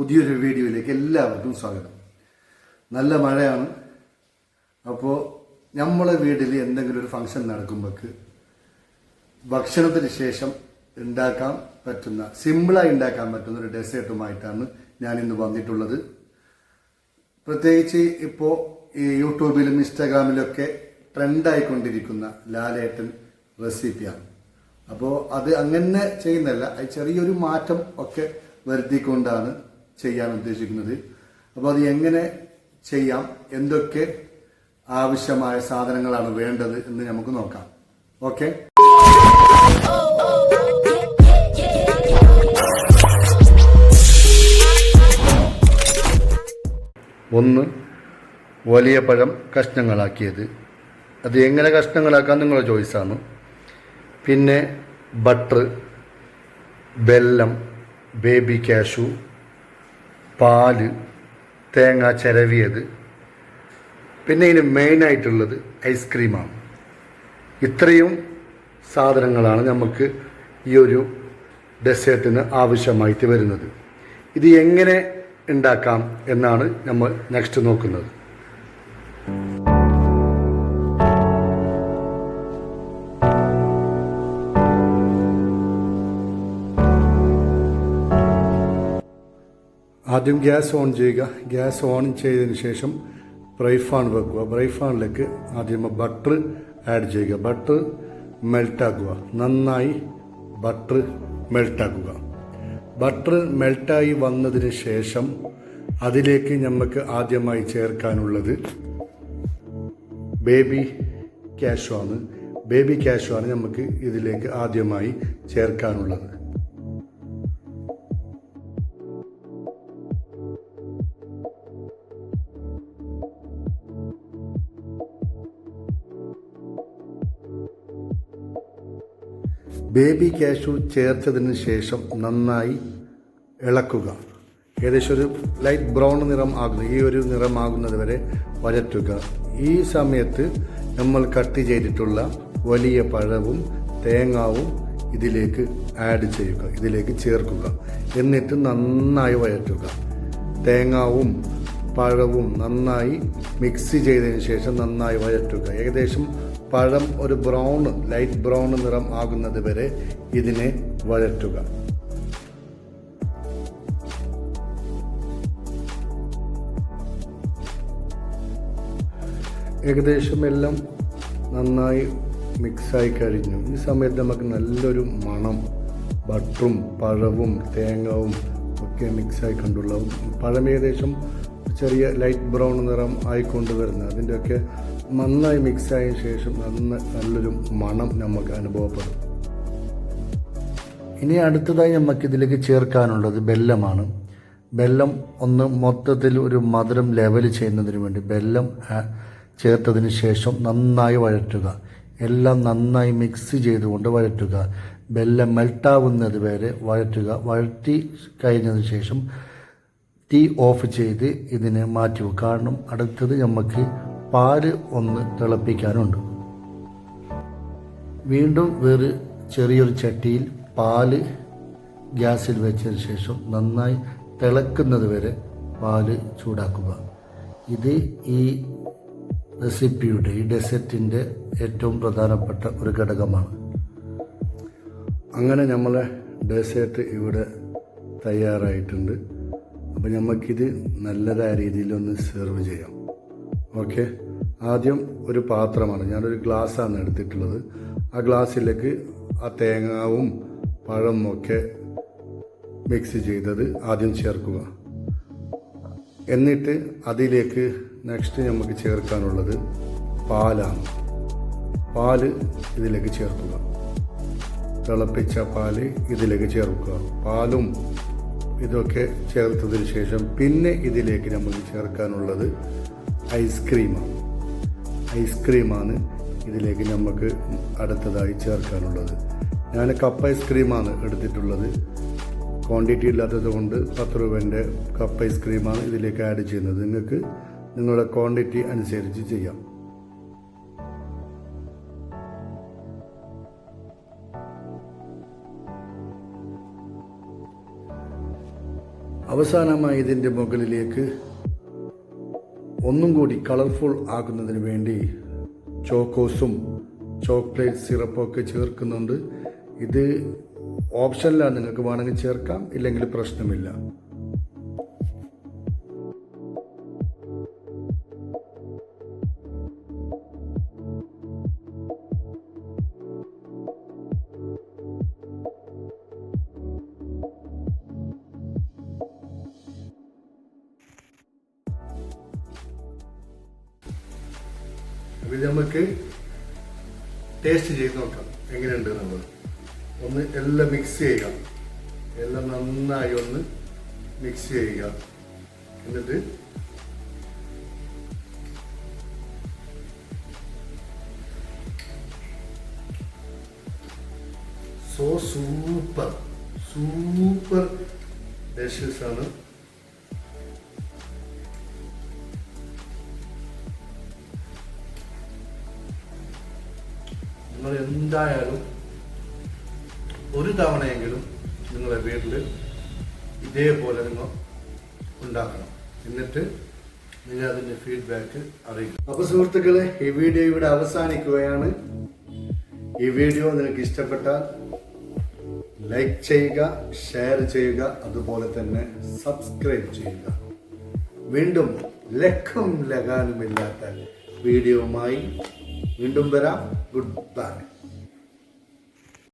പുതിയൊരു വീഡിയോയിലേക്ക് എല്ലാവർക്കും സ്വാഗതം. നല്ല മഴയാണ്. അപ്പോൾ നമ്മളെ വീട്ടിൽ എന്തെങ്കിലും ഒരു ഫംഗ്ഷൻ നടക്കുമ്പോൾക്ക് ഭക്ഷണത്തിന് ശേഷം ഉണ്ടാക്കാൻ പറ്റുന്ന സിമ്പിളായി ഉണ്ടാക്കാൻ പറ്റുന്ന ഒരു ഡെസേർട്ടുമായിട്ടാണ് ഞാൻ ഇന്ന് വന്നിട്ടുള്ളത്. പ്രത്യേകിച്ച് ഇപ്പോൾ ഈ യൂട്യൂബിലും ഇൻസ്റ്റാഗ്രാമിലൊക്കെ ട്രെൻഡായിക്കൊണ്ടിരിക്കുന്ന ലാലേട്ടൻ റെസിപ്പിയാണ്. അപ്പോൾ അത് അങ്ങനെ ചെയ്യുന്നല്ല ചെറിയൊരു മാറ്റം ഒക്കെ വരുത്തിക്കൊണ്ടാണ് ചെയ്യാൻ ഉദ്ദേശിക്കുന്നത് അപ്പോൾ അത് എങ്ങനെ ചെയ്യാം? എന്തൊക്കെ ആവശ്യമായ സാധനങ്ങളാണ് വേണ്ടത് എന്ന് നമുക്ക് നോക്കാം. ഓക്കെ? ഒന്ന് വലിയ പഴം കഷ്ണങ്ങളാക്കിയത്. അത് എങ്ങനെ കഷ്ണങ്ങളാക്കാൻ നിങ്ങളുടെ ചോയ്സാണ്. പിന്നെ ബട്ടർ ബെല്ലം ബേബി കാഷു പാൽ തേങ്ങ ചിരവിയത്. പിന്നെ ഇതിന് മെയിനായിട്ടുള്ളത് ഐസ്ക്രീമാണ്. ഇത്രയും സാധനങ്ങളാണ് നമുക്ക് ഈ ഒരു ഡെസേർട്ടിന് ആവശ്യമായിട്ട് വരുന്നത്. ഇത് എങ്ങനെ ഉണ്ടാക്കാം എന്നാണ് നമ്മൾ നെക്സ്റ്റ് നോക്കുന്നത്. ആദ്യം ഗ്യാസ് ഓൺ ചെയ്യുക. ഗ്യാസ് ഓൺ ചെയ്തതിന് ശേഷം ബ്രൈഫാൺ വെക്കുക. ബ്രൈഫാണിലേക്ക് ആദ്യം ബട്ടർ ആഡ് ചെയ്യുക. ബട്ടർ മെൽട്ടാക്കുക. നന്നായി ബട്ടർ മെൽട്ടാക്കുക. ബട്ടർ മെൽട്ടായി വന്നതിന് ശേഷം അതിലേക്ക് നമുക്ക് ആദ്യമായി ചേർക്കാനുള്ളത് ബേബി കാഷു ആണ്. ബേബി കാഷു ആണ് നമുക്ക് ഇതിലേക്ക് ആദ്യമായി ചേർക്കാനുള്ളത്. ബേബി കാഷു ചേർത്തതിന് ശേഷം നന്നായി ഇളക്കുക. ഏകദേശം ഒരു ലൈറ്റ് ബ്രൗൺ നിറം ആകുന്നു. ഈ ഒരു നിറമാകുന്നത് വരെ വരറ്റുക ഈ സമയത്ത് നമ്മൾ കട്ട് ചെയ്തിട്ടുള്ള വലിയ പഴവും തേങ്ങാവും ഇതിലേക്ക് ആഡ് ചെയ്യുക. ഇതിലേക്ക് ചേർക്കുക. എന്നിട്ട് നന്നായി വഴറ്റുക. തേങ്ങാവും പഴവും നന്നായി മിക്സ് ചെയ്തതിന് ശേഷം നന്നായി വഴറ്റുക. ഏകദേശം പഴം ഒരു ബ്രൗൺ ലൈറ്റ് ബ്രൗൺ നിറം ആകുന്നത് വരെ ഇതിനെ വഴറ്റുക. ഏകദേശം എല്ലാം നന്നായി മിക്സായി കഴിഞ്ഞു. ഈ സമയത്ത് നമുക്ക് നല്ലൊരു മണം ബട്ടറും പഴവും തേങ്ങവും ഒക്കെ മിക്സായി കണ്ടുള്ള പഴം ഏകദേശം ചെറിയ ലൈറ്റ് ബ്രൗൺ നിറം ആയിക്കൊണ്ട് വരുന്നത്. അതിന്റെയൊക്കെ നന്നായി മിക്സ് ആയ ശേഷം നന്ന നല്ലൊരു മണം നമുക്ക് അനുഭവപ്പെടും. ഇനി അടുത്തതായി നമുക്ക് ഇതിലേക്ക് ചേർക്കാനുള്ളത് ബെല്ലമാണ്. ബെല്ലം ഒന്ന് മൊത്തത്തിൽ ഒരു മധുരം ലെവൽ ചെയ്യുന്നതിന് വേണ്ടി ബെല്ലം ചേർത്തതിന് ശേഷം നന്നായി വഴറ്റുക. എല്ലാം നന്നായി മിക്സ് ചെയ്തുകൊണ്ട് വഴറ്റുക. ബെല്ലം മെൽട്ടാവുന്നത് വരെ വഴറ്റുക. വഴറ്റി കഴിഞ്ഞതിന് ശേഷം തീ ഓഫ് ചെയ്ത് ഇതിനെ മാറ്റി വെക്കുക കാരണം അടുത്തത് നമുക്ക് പാൽ ഒന്ന് തിളപ്പിക്കാനുണ്ട്. വീണ്ടും വേറെ ചെറിയൊരു ചട്ടിയിൽ പാൽ ഗ്യാസിൽ വെച്ചതിന് ശേഷം നന്നായി തിളക്കുന്നത് വരെ പാൽ ചൂടാക്കുക. ഇത് ഈ റെസിപ്പിയുടെ ഈ ഡെസേർട്ടിന്റെ ഏറ്റവും പ്രധാനപ്പെട്ട ഒരു ഘടകമാണ്. അങ്ങനെ നമ്മളെ ഡെസേർട്ട് ഇവിടെ തയ്യാറായിട്ടുണ്ട്. അപ്പോൾ നമുക്കിത് നല്ലതായ രീതിയിൽ ഒന്ന് സെർവ് ചെയ്യാം. ഓക്കെ ആദ്യം ഒരു പാത്രമാണ്. ഞാനൊരു ഗ്ലാസ്സാണ് എടുത്തിട്ടുള്ളത്. ആ ഗ്ലാസ്സിലേക്ക് ആ തേങ്ങാവും പഴവും ഒക്കെ മിക്സ് ചെയ്തത് ആദ്യം ചേർക്കുക. എന്നിട്ട് അതിലേക്ക് നെക്സ്റ്റ് നമുക്ക് ചേർക്കാനുള്ളത് പാലാണ്. പാൽ ഇതിലേക്ക് ചേർക്കുക. തിളപ്പിച്ച പാൽ ഇതിലേക്ക് ചേർക്കുക. പാലും ഇതൊക്കെ ചേർത്തതിന് ശേഷം പിന്നെ ഇതിലേക്ക് നമ്മൾ ചേർക്കാനുള്ളത് ഐസ്ക്രീമാണ്. ഐസ്ക്രീമാണ് ഇതിലേക്ക് നമുക്ക് അടുത്തതായി ചേർക്കാനുള്ളത്. ഞാൻ കപ്പ് ഐസ്ക്രീമാണ് എടുത്തിട്ടുള്ളത്. ക്വാണ്ടിറ്റി ഇല്ലാത്തത് കൊണ്ട് പത്ത് രൂപേന്റെ കപ്പ് ഐസ്ക്രീമാണ് ഇതിലേക്ക് ആഡ് ചെയ്യുന്നത്. നിങ്ങൾക്ക് നിങ്ങളുടെ ക്വാണ്ടിറ്റി അനുസരിച്ച് ചെയ്യാം. അവസാനമായി ഇതിന്റെ മുകളിലേക്ക് ഒന്നും കൂടി കളർഫുൾ ആക്കുന്നതിന് വേണ്ടി ചോക്കോസും ചോക്ലേറ്റ് സിറപ്പൊക്കെ ചേർക്കുന്നുണ്ട്. ഇത് ഓപ്ഷനിലാണ് നിങ്ങൾക്ക് വേണമെങ്കിൽ ചേർക്കാം ഇല്ലെങ്കിൽ പ്രശ്നമില്ല. ഇത് നമുക്ക് ടേസ്റ്റ് ചെയ്ത് നോക്കാം. എങ്ങനെയുണ്ട് നമ്മൾ ഒന്ന് എല്ലാം മിക്സ് ചെയ്യുക. എല്ലാം നന്നായി ഒന്ന് മിക്സ് ചെയ്യുക. എന്നിട്ട് സോ സൂപ്പർ സൂപ്പർ ഡിഷസ് നിങ്ങൾ എന്തായാലും ഒരു തവണയെങ്കിലും നിങ്ങളുടെ വീട്ടിൽ ഇതേപോലെ നിങ്ങൾ ഉണ്ടാക്കണം. എന്നിട്ട് നിങ്ങൾ അതിന്റെ ഫീഡ്ബാക്ക് അറിയിക്കും. അപ്പോൾ സുഹൃത്തുക്കളെ ഈ വീഡിയോ ഇവിടെ അവസാനിക്കുകയാണ്. ഈ വീഡിയോ നിങ്ങൾക്ക് ഇഷ്ടപ്പെട്ടാൽ ലൈക്ക് ചെയ്യുക ഷെയർ ചെയ്യുക അതുപോലെ തന്നെ സബ്സ്ക്രൈബ് ചെയ്യുക. വീണ്ടും ലക്കം ലകാനുമില്ലാത്ത വീഡിയോയുമായി വീണ്ടും വരാം. Good bye.